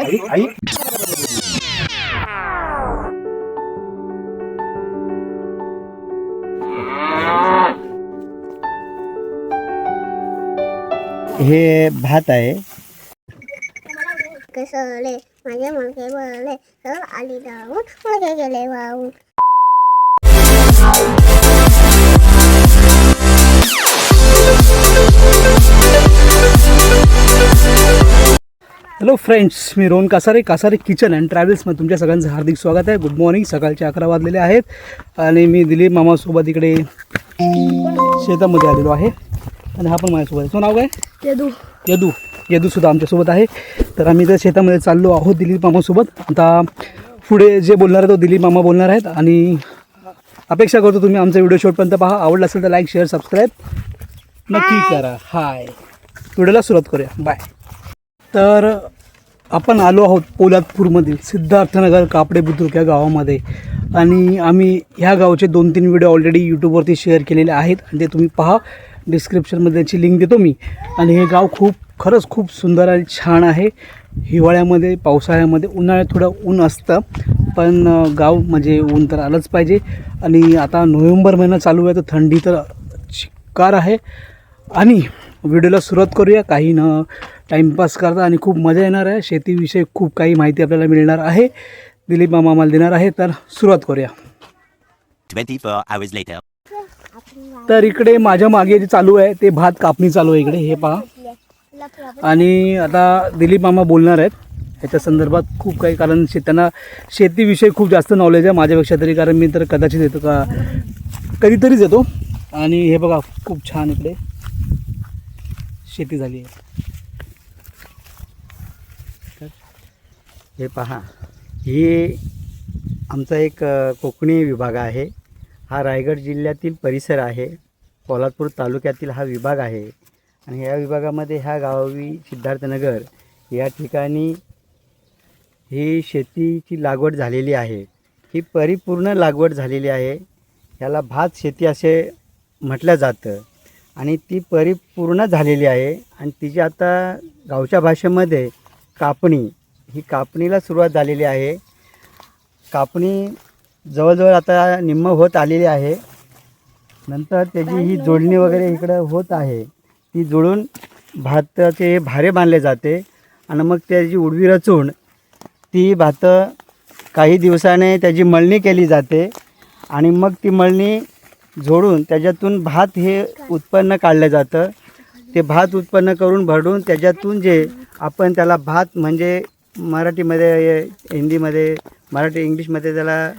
आई आई हे भात आहे. कसले माझे मुलगे बोलले तर आली जाऊन मुलगे गेले वाहून. हॅलो फ्रेंड्स मी रोहन कासारे कासारे किचन अँड ट्रॅव्हल्समध्ये तुमच्या सगळ्यांचं हार्दिक स्वागत आहे. गुड मॉर्निंग सकाळचे अकरा वाजलेले आहेत आणि मी दिलीप मामासोबत इकडे शेतामध्ये आलेलो आहे. आणि हा पण माझ्यासोबत आहे. तो नाव काय? यदू. यदू. यदूसुद्धा आमच्यासोबत आहे. तर आम्ही तर शेतामध्ये चाललो आहोत दिलीप मामासोबत. आता पुढे जे बोलणार आहे तो दिलीप मामा बोलणार आहेत. आणि अपेक्षा करतो तुम्ही आमचा व्हिडिओ शेवटपर्यंत पहा. आवडला असेल तर लाईक शेअर सबस्क्राईब नक्की करा. हाय व्हिडिओला सुरुवात करूया. बाय. तर आपण आलो आहोत पोलादपूरमधील सिद्धार्थनगर कापडे बुद्रुक या गावामध्ये. आणि आम्ही ह्या गावचे दोन तीन व्हिडिओ ऑलरेडी यूट्यूबवरती शेअर केलेले आहेत. आणि ते तुम्ही पहा. डिस्क्रिप्शनमध्ये त्याची लिंक देतो मी. आणि हे गाव खूप खरंच खूप सुंदर आणि छान आहे. हिवाळ्यामध्ये पावसाळ्यामध्ये उन्हाळ्यात थोडं ऊन असतं. पण गाव म्हणजे ऊन तर आलंच पाहिजे. आणि आता नोव्हेंबर महिना चालू आहे तर थंडी तर शिकार आहे. आणि व्हिडिओला सुरुवात करूया. काही न टाईमपास करता आणि खूप मजा येणार आहे. शेतीविषयी खूप काही माहिती आपल्याला मिळणार आहे. दिलीप मामा आम्हाला देणार आहे. तर सुरुवात करूया. 24 hours later. तर इकडे माझ्या मागे जे चालू आहे ते भात कापणी चालू आहे इकडे. हे पहा. आणि आता दिलीप मामा बोलणार आहेत. ह्याच्या संदर्भात खूप काही कारण त्यांना शेतीविषयी खूप जास्त नॉलेज आहे. माझ्यापेक्षा तरी कारण मी तर कदाचित येतो का कधीतरीच येतो. आणि हे बघा खूप छान इकडे. शेती झाली आहे. तर हे पहा ही आमचा एक कोकणी विभाग आहे. हा रायगड जिल्ह्यातील परिसर आहे. कोल्हापूर तालुक्यातील हा विभाग आहे. आणि या विभागामध्ये ह्या गावी सिद्धार्थनगर या ठिकाणी ही शेतीची लागवड झालेली आहे. ही परिपूर्ण लागवड झालेली आहे. याला भात शेती असे म्हटलं जातं. आणि ती परिपूर्ण झालेली आहे. आणि तिची आता गावच्या भाषेमध्ये कापणी ही कापणीला सुरुवात झालेली आहे. कापणी जवळजवळ आता निम्म होत आलेली आहे. नंतर त्याची ही जोडणी वगैरे इकडं होत आहे. ती जोडून भाताचे भारे बांधले जाते आणि मग त्याची उडवी रचून ती भातं काही दिवसाने त्याची मळणी केली जाते. आणि मग ती मळणी जोडून त्याच्यातून भात हे उत्पन्न काढलं जातं. ते भात उत्पन्न करून भरडून त्याच्यातून जे आपण त्याला भात म्हणजे मराठीमध्ये हिंदीमध्ये मराठी इंग्लिशमध्ये त्याला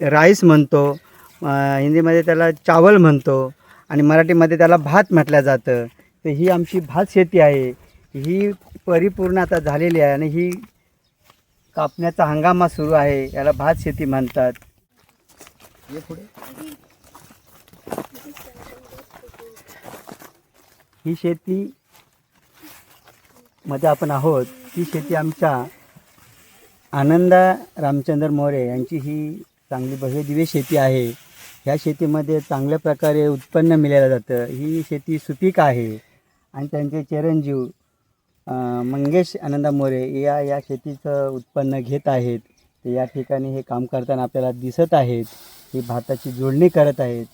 राईस म्हणतो हिंदीमध्ये त्याला चावल म्हणतो आणि मराठीमध्ये त्याला भात म्हटलं जातं. तर ही आमची भात शेती आहे. ही परिपूर्ण आता झालेली आहे आणि ही कापण्याचा हंगामा सुरू आहे. याला भात शेती म्हणतात. ये पुढे. ही शेती मध्ये आपण आहोत. ती शेती आमच्या आनंदा रामचंद्र मोरे यांची ही चांगली भव्य दिव्य शेती आहे. ह्या शेतीमध्ये चांगल्या प्रकारे उत्पन्न मिळालं जातं. ही शेती सुपीक आहे. आणि त्यांचे चिरंजीव मंगेश आनंदा मोरे या या शेतीचं उत्पन्न घेत आहेत. ते या ठिकाणी हे काम करताना आपल्याला दिसत आहेत. ही भाताची जोडणी करत आहेत.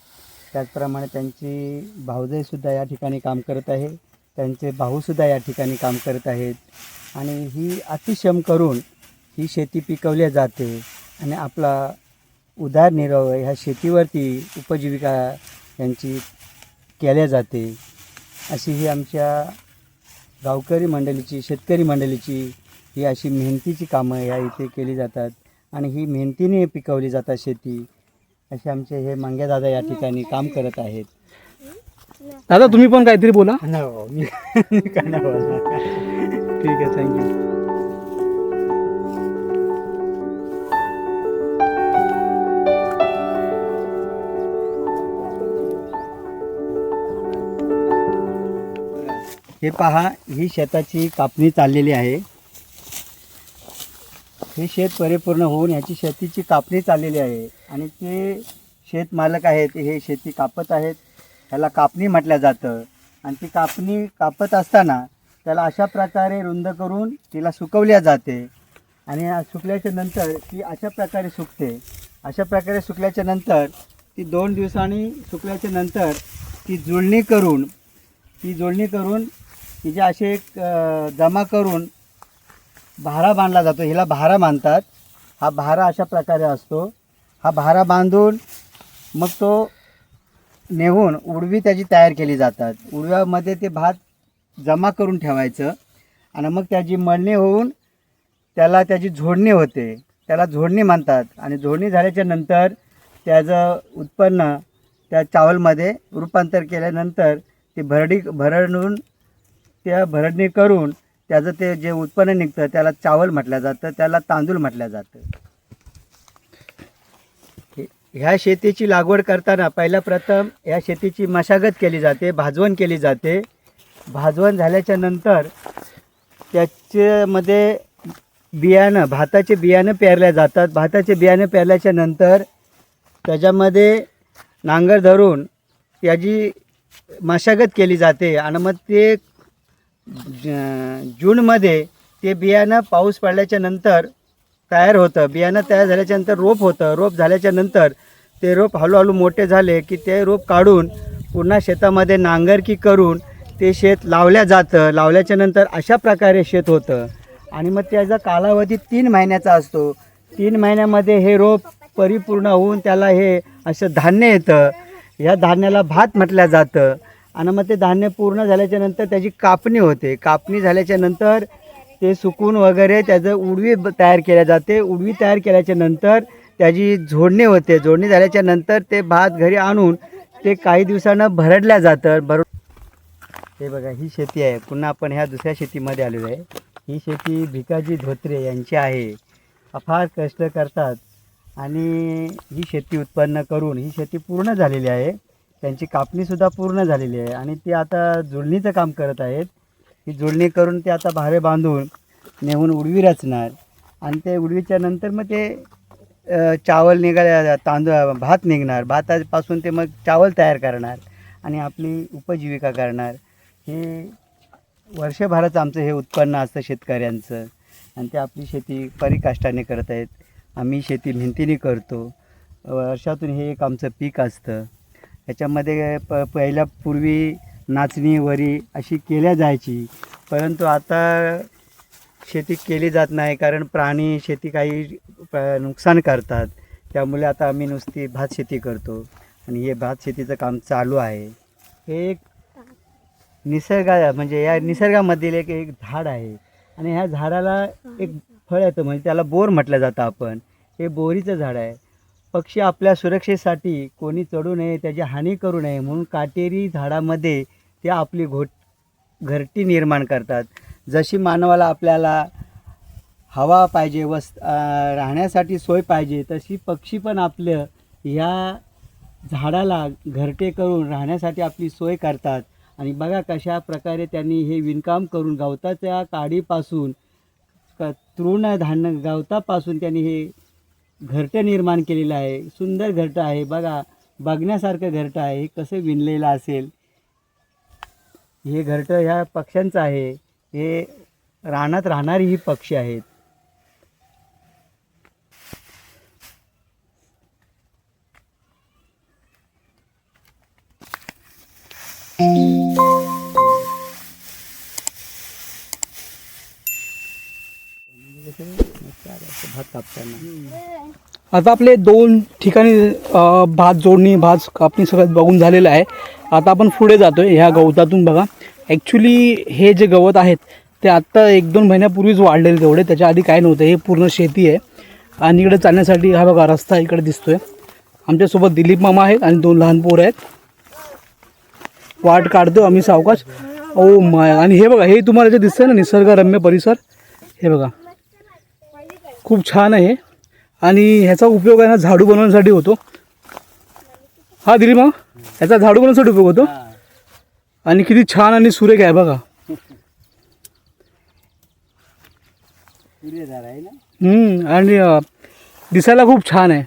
त्याचप्रमाणे त्यांची भाऊजाईसुद्धा या ठिकाणी काम करत आहे. त्यांचे भाऊसुद्धा या ठिकाणी काम करत आहेत. आणि ही अतिश्रम करून ही शेती पिकवली जाते. आणि आपला उदारनिर्वाह ह्या शेतीवरती उपजीविका यांची केल्या जाते. अशी ही आमच्या गावकरी मंडळीची शेतकरी मंडळीची ही अशी मेहनतीची कामं ह्या इथे केली जातात. आणि ही मेहनतीने पिकवली जातात शेती. असे आमचे हे मांग्या दादा या ठिकाणी काम करत आहेत. दादा तुम्ही पण काहीतरी बोला. हो, मी काय नाही बोलणार. ठीक आहे थँक्यू हे पहा ही शेताची कापणी चाललेली आहे. हे शेत परिपूर्ण होऊन ह्याची शेतीची कापणी चाललेली आहे. आणि ते शेत मालक आहेत हे शेती कापत आहेत. ह्याला कापणी म्हटलं जातं. आणि ती कापणी कापत असताना त्याला अशा प्रकारे रुंद करून तिला सुकवल्या जाते. आणि सुकल्याच्या नंतर ती अशा प्रकारे सुकते. अशा प्रकारे सुकल्याच्या नंतर ती दोन दिवसांनी सुकल्याच्या नंतर ती जुळणी करून ती जुळणी करून तिचे असे एक जमा करून भारा बांधला जातो. हिला भारा बांधतात हा भारा अशा प्रकारे असतो. हा भारा बांधून मग तो नेऊन उडवी त्याची तयार केली जातात. उडव्यामध्ये ते भात जमा करून ठेवायचं आणि मग त्याची मळणी होऊन त्याला त्याची झोडणी होते. त्याला झोडणी म्हणतात आणि झोडणी झाल्याच्यानंतर त्याचं उत्पन्न त्या चावलमध्ये रूपांतर केल्यानंतर ते भरडी भरडून त्या भरडणी करून त्याचं ते जे उत्पन्न निघतं त्याला चावल म्हटलं जातं त्याला तांदूळ म्हटलं जातं. हे- ह्या शेतीची लागवड करताना पहिल्या प्रथम या शेतीची मशागत केली जाते भाजवण केली जाते. भाजवण झाल्याच्यानंतर त्याच्यामध्ये बियाणं भाताचे बियाणं पेरल्या जातात. भाताचे बियाणं पेरल्याच्या नंतर त्याच्यामध्ये नांगर धरून त्याची मशागत केली जाते. आणि मग ते जूनमध्ये ते बियाणं पाऊस पडल्याच्या नंतर तयार होतं. बियाणं तयार झाल्याच्यानंतर रोप होतं. रोप झाल्याच्यानंतर ते रोप हळूहळू मोठे झाले की ते रोप काढून पुन्हा शेतामध्ये नांगरकी करून ते शेत लावल्या जातं. लावल्याच्या नंतर अशा प्रकारे शेत होतं. आणि मग त्याचा कालावधी तीन महिन्याचा असतो. तीन महिन्यामध्ये हे रोप परिपूर्ण होऊन त्याला हे असं धान्य येतं. या धान्याला भात म्हटलं जातं. आणि मग ते धान्य पूर्ण झाल्याच्यानंतर त्याची कापणी होते. कापणी झाल्याच्यानंतर ते सुकून वगैरे त्याचं उडवी तयार केल्या जाते. उडवी तयार केल्याच्यानंतर त्याची झोडणी होते. झोडणी झाल्याच्यानंतर ते भात घरी आणून ते काही दिवसानं भरडल्या जातं. भर हे बघा ही शेती आहे. पुन्हा आपण ह्या दुसऱ्या शेतीमध्ये आलेलो आहे. ही शेती भिकाजी धोत्रे यांची आहे. फार कष्ट करतात. आणि ही शेती उत्पन्न करून ही शेती पूर्ण झालेली आहे. त्यांची कापणीसुद्धा पूर्ण झालेली आहे. आणि ती आता जुळणीचं काम करत आहेत. ही जुळणी करून ते आता भारे बांधून नेऊन उडवी रचणार. आणि ते उडवीच्या नंतर मग ते चावल निघाल्या तांदूळ भात निघणार. भातापासून ते मग चावल तयार करणार. आणि आपली उपजीविका करणार. हे वर्षभराचं आमचं हे उत्पन्न असतं शेतकऱ्यांचं. आणि ते आपली शेती परिकाष्टाने करत आहेत. आम्ही शेती मेहनतीने करतो. वर्षातून हे एक आमचं पीक असतं. ह्याच्यामध्ये प पहिल्या पूर्वी नाचणी वरी अशी केल्या जायची. परंतु आता शेती केली जात नाही कारण प्राणी शेती काही प- नुकसान करतात. त्यामुळे आता आम्ही नुसती भात शेती करतो. आणि हे भात शेतीचं काम चालू आहे. हे एक निसर्गा म्हणजे या निसर्गामधील एक एक झाड आहे. आणि ह्या झाडाला एक फळ येतं म्हणजे त्याला बोर म्हटलं जातं आपण. हे बोरीचं झाड आहे. पक्षी आपल्या सुरक्षेसाठी कोणी चढू नये त्याची हानी करू नये म्हणून काटेरी झाडामध्ये ते आपली घोट घरटी निर्माण करतात. जशी मानवाला आपल्याला हवा पाहिजे वस राहण्यासाठी सोय पाहिजे तशी पक्षी पण आपलं ह्या झाडाला घरटे करून राहण्यासाठी आपली सोय करतात. आणि बघा कशा प्रकारे त्यांनी हे विणकाम करून गवताच्या काडीपासून क तृणधान्य गवतापासून त्यांनी हे घरटं निर्माण केलेलं आहे. सुंदर घरटं आहे. बघा बघण्यासारखं घरटं आहे. हे कसं विणलेलं असेल? हे घरटं ह्या पक्ष्यांचं आहे. हे रानात राहणारी ही पक्षी आहेत. भात कापताना आता आपले दोन ठिकाणी भात जोडणी भात कापणी सगळं बघून झालेलं आहे. आता आपण पुढे जातो आहे ह्या गवतातून बघा. ॲक्च्युली हे जे गवत आहेत ते आत्ता एक दोन महिन्यापूर्वीच वाढलेले तेवढे. त्याच्या आधी काय नव्हतं हे पूर्ण शेती आहे. आणि इकडे चालण्यासाठी हा बघा रस्ता इकडे दिसतोय. आमच्यासोबत दिलीप मामा आहेत आणि दोन लहान पोरं आहेत. वाट काढतो आम्ही सावकाश. Oh ओ माय आणि हे बघा हे तुम्हाला जे दिसतंय ना निसर्गरम्य परिसर हे बघा. खूप छान आहे. आणि ह्याचा उपयोग आहे ना झाडू बनवण्यासाठी होतो. हा दिलीप मामा ह्याचा झाडू बनवण्यासाठी उपयोग होतो. आणि किती छान आणि सुरेख आहे बघा. आणि दिसायला खूप छान आहे.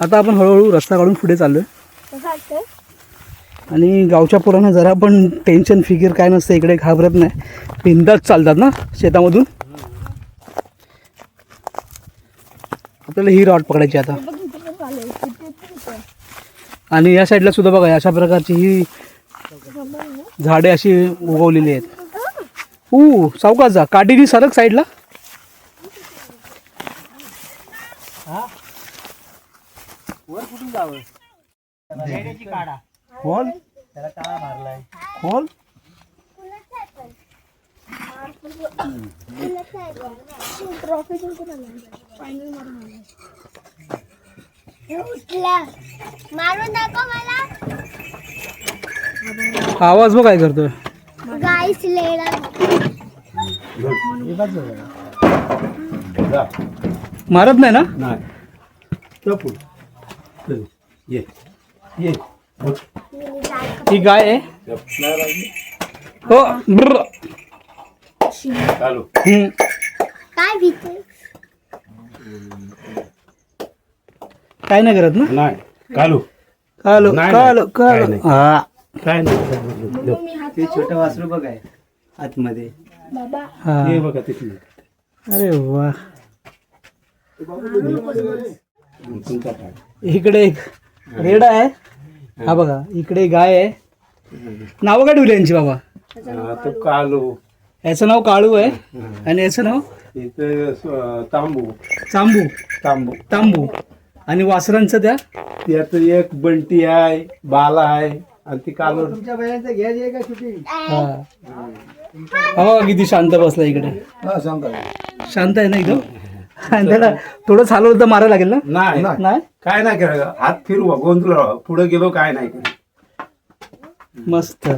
आता आपण हळूहळू रस्ता काढून पुढे चाललोय. आणि गावच्या पोरांना जरा पण टेन्शन फिकीर काय नसतं इकडे घाबरत नाही. बिंदाच चालतात ना शेतामधून? आपल्याला ही रॉड पकडायची आता. आणि या साईडला सुद्धा बघा अशा प्रकारची ही झाडे अशी उगवलेली आहेत. ऊ सावकाश जा काठीची सरक साईडला खोल. त्याला काळा मारलाय. खोल. मारून दाखव मला आवाज बघ काय करतोय. गाईस मारत नाही ना? नाही. ये. ये. ही गाय आहे. हो ब्र. काय भीती? काय नाही करत ना? नाही. कालू. कालो नाही, कालो. काय कालो नाही. हा. काय नाही. ते छोटं वासरू बघ आहे आतमध्ये. हा. हे बघा तिथे अरे वा. तुमचा काय इकडे एक रेड आहे. हा. बघा इकडे गाय आहे. नावं काय ठेवली यांची बाबा? हा, तो कालू. याचं नाव काळू आहे. आणि याचं नाव? इथं तांबू. चांबू तांबू. तांबू. आणि वासरांचं त्या? त्यात एक बंटी आहे बाला आहे आणि ती कालू. तुमच्या बैलांचं घ्यायची आहे का सुटी हा. हो किती शांत बसला इकडे. शांत आहे. ना एकदम त्याला थोडं चालवलं तर मारायला लागेल ना? नाही. नाही? काय नाही करायचं हात फिरवा गोंधळ. पुढे गेलो काय नाही मस्त.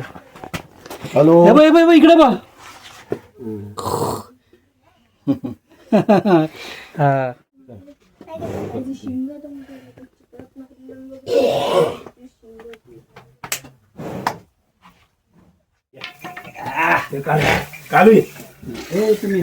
हॅलो. हे बघ, हे बघ, हे बघ, इकडे बघ. हा. कालू ये. हे तुम्ही.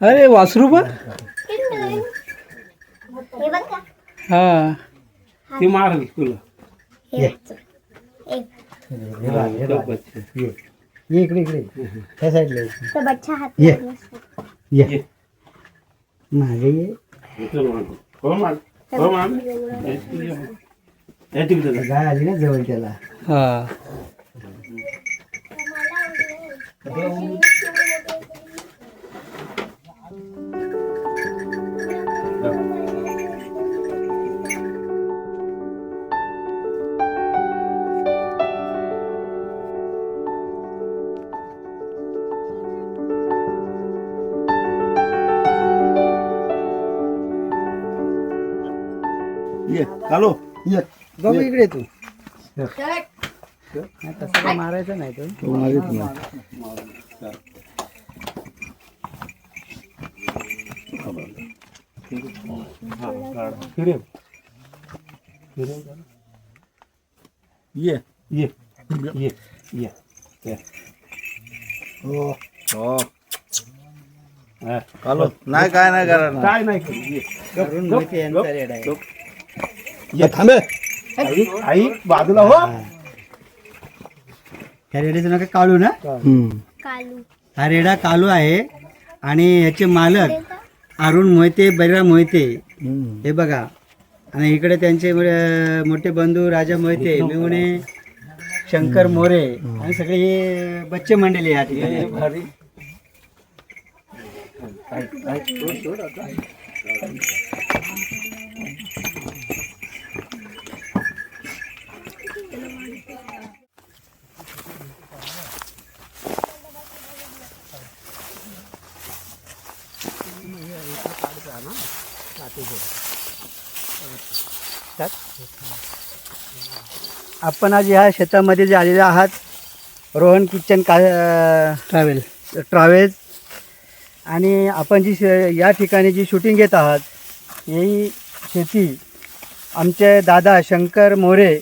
अरे वासरू पण? हे हा. ती मारल तुला. हे हे हे. ये. ये. इकडे इकडे. त्या साईडला ये. ये. ये. मागे ये. हो. हो. गाय आली ना जवळ त्याला हा. ये बघ इकडे तू. नाही, तसं मारायचं नाही तो फिरेव फिरेव जरा. ये ये ये ये. ये. हो हा. हॅलो नाही काय नाही करणार. काय नाही करू ये थांबे. आई आई बाजूला हो. ह्या रेड्याचं नाव काय? काळू ना? कालू. हा रेडा कालू आहे. आणि ह्याचे मालक अरुण मोहिते बळीराम मोहिते. हे बघा. आणि इकडे त्यांचे मोठे बंधू राजा मोहिते मिवणे शंकर मोरे आणि सगळे हे बच्चे मंडळी या ठिकाणी. भारी. आपण आज ह्या शेतामध्ये जे आलेले आहात रोहन किचन का ट्रॅव्हल. ट्रॅव्हल्स आणि आपण जी शे या ठिकाणी जी शूटिंग घेत आहात ही शेती आमचे दादा शंकर मोरे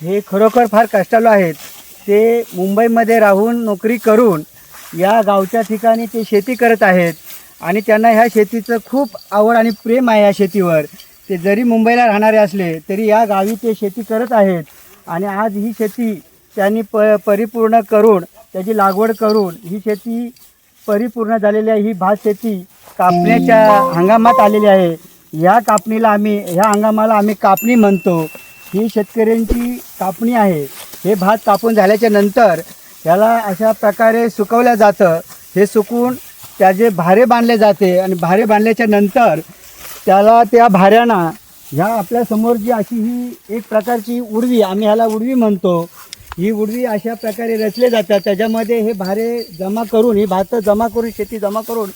हे खरोखर फार कष्टालू आहेत. ते मुंबईमध्ये राहून नोकरी करून या गावच्या ठिकाणी ते शेती करत आहेत. आणि त्यांना ह्या शेतीचं खूप आवड आणि प्रेम आहे या शेतीवर. ते जरी मुंबईला राहणारे असले तरी या गावी ते शेती करत आहेत. आणि आज ही शेती त्यांनी प परिपूर्ण करून त्याची लागवड करून ही शेती परिपूर्ण झालेली आहे. ही भात शेती कापण्याच्या हंगामात आलेली आहे. या कापणीला आम्ही ह्या हंगामाला आम्ही कापणी म्हणतो. ही शेतकऱ्यांची कापणी आहे. हे भात कापून झाल्याच्यानंतर त्याला अशा प्रकारे सुकवलं जातं. हे सुकून त्याचे भारे बांधले जाते आणि भारे बांधल्याच्या नंतर त्याला त्या भाऱ्यांना ह्या आपल्यासमोर जी अशी ही एक प्रकारची उडवी आम्ही ह्याला उडवी म्हणतो ही उडवी अशा प्रकारे रचले जातात. त्याच्यामध्ये हे भारे जमा करून ही भातं जमा करून शेती जमा करून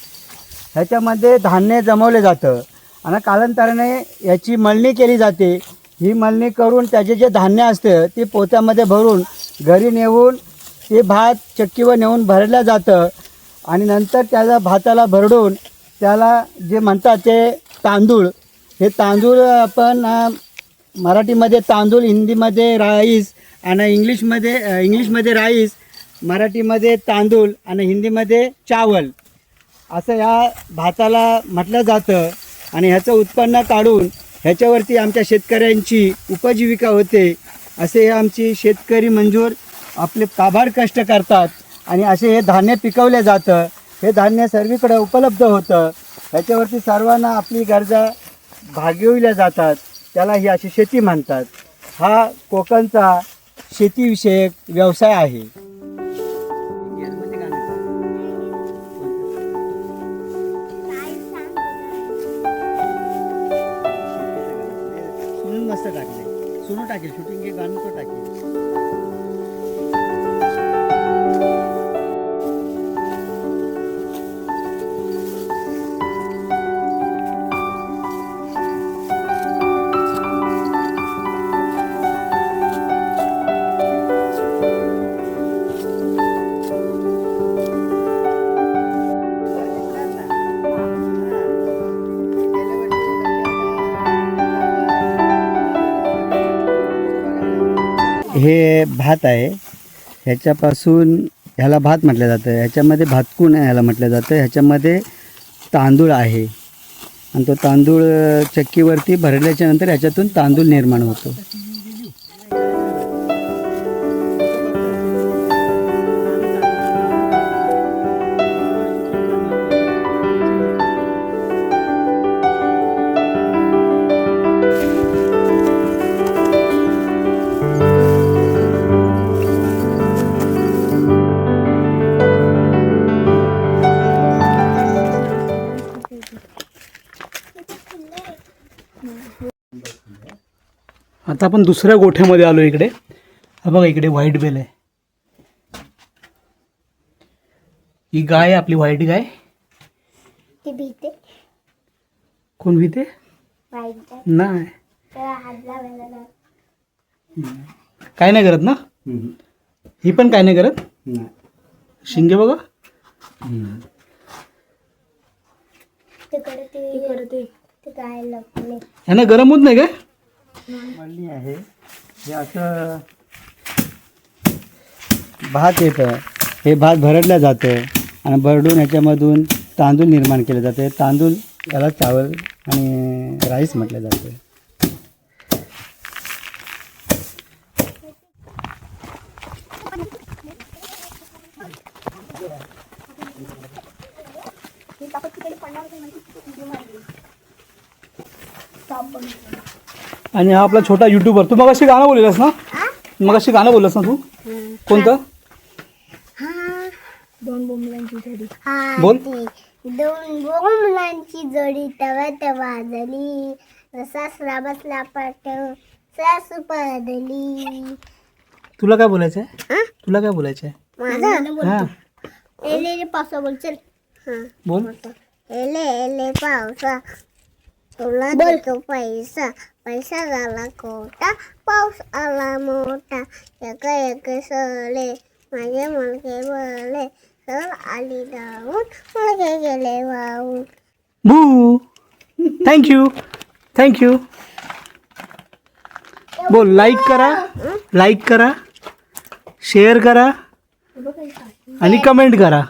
ह्याच्यामध्ये धान्य जमवलं जातं. आणि कालांतराने याची मळणी केली जाते. ही मळणी करून त्याचे जे धान्य असतं ते पोत्यामध्ये भरून घरी नेऊन ते भात चक्कीवर नेऊन भरलं जातं. आणि नंतर त्याला भाताला भरडून त्याला जे म्हणतात ते तांदूळ हे तांदूळ आपण मराठीमध्ये तांदूळ हिंदीमध्ये राईस आणि इंग्लिशमध्ये इंग्लिशमध्ये राईस मराठीमध्ये तांदूळ आणि हिंदीमध्ये चावल. असं या भाताला म्हटलं जातं आणि ह्याचं उत्पन्न काढून ह्याच्यावरती आमच्या शेतकऱ्यांची उपजीविका होते. असे आमची शेतकरी मंजूर आपले काबाड कष्ट करतात. आणि असे हे धान्य पिकवलं जातं. हे धान्य सर्वीकडे उपलब्ध होतं. ह्याच्यावरती सर्वांना आपली गरजा भागविल्या जातात. त्याला ही अशी शेती म्हणतात. हा कोकणचा शेतीविषयक व्यवसाय आहे. सुनून मस्त टाकले सुनू टाकेल शूटिंग हे गाणं हे भात आहे. ह्याच्यापासून ह्याला भात म्हटलं जातं. ह्याच्यामध्ये भातकून ह्याला म्हटलं जातं. ह्याच्यामध्ये तांदूळ आहे. आणि तो तांदूळ चक्कीवरती भरल्याच्यानंतर ह्याच्यातून तांदूळ निर्माण होतो. आपण दुसऱ्या गोठ्यामध्ये आलो इकडे. हा बघा इकडे व्हाईट बेल आहे. ही गाय आपली व्हाईट गाय. ती भीते. कोण भीते? नाही. काय नाही करत ना? ही पण काय नाही करत? शिंगे बघा. ह्यानं गरम होत नाही काय? मळणी आहे. हे असं भात येतं. हे भात भरडलं जातं आणि भरडून ह्याच्यामधून तांदूळ निर्माण केले जाते. तांदूळ याला चावल आणि राईस म्हटलं जातं. आणि हा आपला छोटा युट्यूबर तू मग अशी गाणं बोललेलास ना? मग अशी गाणं बोललास ना तू? कोणतं? दोन बोंबलांची जोडी. बोल. दोन बोंबलांची जोडी तव्यात वाजली सासरा बसला पाठ सासू पडली तुला काय बोलायचं आहे हा? तुला काय बोलायचं आहे माझा हा. एले पावसा बोल चल. हा. बोल. एले एले पावसा. तुला देतो पैसा पैसा झाला कोटा पाऊस आला मोठा. एक एक सले माझे मुलगे बोलले सर आली जाऊन मुलगे गेले वाहून. बू. थँक्यू थँक्यू बोल लाईक करा. लाईक करा. शेअर करा. आणि कमेंट करा.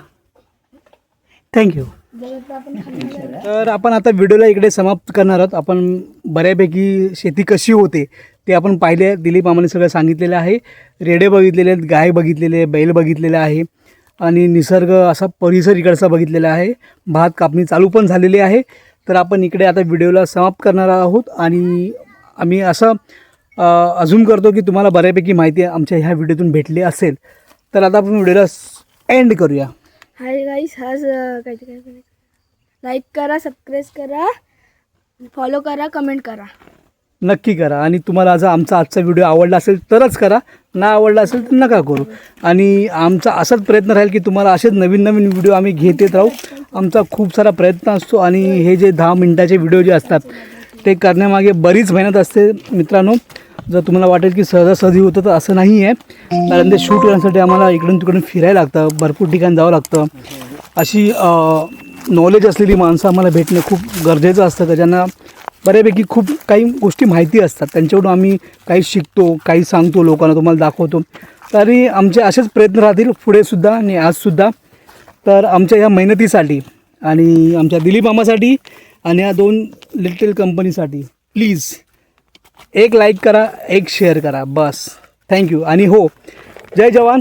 थँक्यू तर आपण आता व्हिडिओला इकडे समाप्त करणार आहोत. आपण बऱ्यापैकी शेती कशी होते ते आपण पाहिले दिलीप मामाने सगळं सांगितलेलं आहे. रेडे बघितलेले आहेत गाय बघितलेले बैल बघितलेले आहे आणि निसर्ग असा परिसर इकडचा बघितलेला आहे. भात कापणी चालू पण झालेली आहे. तर आपण इकडे आता व्हिडिओला समाप्त करणार आहोत आणि आम्ही असं अजून करतो की तुम्हाला बऱ्यापैकी माहिती आमच्या ह्या व्हिडिओतून भेटली असेल. तर आता आपण व्हिडिओला एंड करूया. हाय गाईस हाच काय लाईक करा सबस्क्राईब करा फॉलो करा कमेंट करा. नक्की करा. आणि तुम्हाला जर आमचा आजचा व्हिडिओ आवडला असेल तरच करा. ना आवडला असेल तर नका करू. आणि आमचा असाच प्रयत्न राहील की तुम्हाला असेच नवीन नवीन व्हिडिओ आम्ही घेत येत राहू. आमचा खूप सारा प्रयत्न असतो आणि हे जे दहा मिनटाचे व्हिडिओ जे असतात ते करण्यामागे बरीच मेहनत असते मित्रांनो. जर तुम्हाला वाटेल की सहजासहजी होतं तर असं नाही आहे. कारण ते शूट करण्यासाठी आम्हाला इकडून तिकडून फिरायला लागतं भरपूर ठिकाणी जावं लागतं. अशी नॉलेज असलेली माणसं आम्हाला भेटणं खूप गरजेचं असतं. त्याच्यानं बऱ्यापैकी खूप काही गोष्टी माहिती असतात. त्यांच्याकडून आम्ही काही शिकतो काही सांगतो लोकांना तुम्हाला दाखवतो. तरी आमचे असेच प्रयत्न राहतील पुढेसुद्धा आणि आजसुद्धा तर आमच्या या मेहनतीसाठी आणि आमच्या दिलीप मामासाठी आणि या दोन लिटल कंपनीसाठी प्लीज एक लाईक करा एक शेअर करा बस. थँक्यू आणि हो जय जवान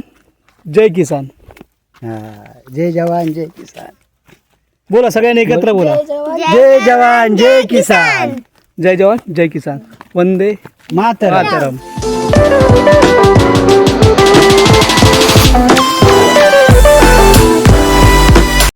जय किसान. हां जय जवान जय किसान. बोला सगळ्यांनी एकत्र बोला. जय जवान. जय किसान. जय जवान जय किसान. वंदे मातरम. मातरम.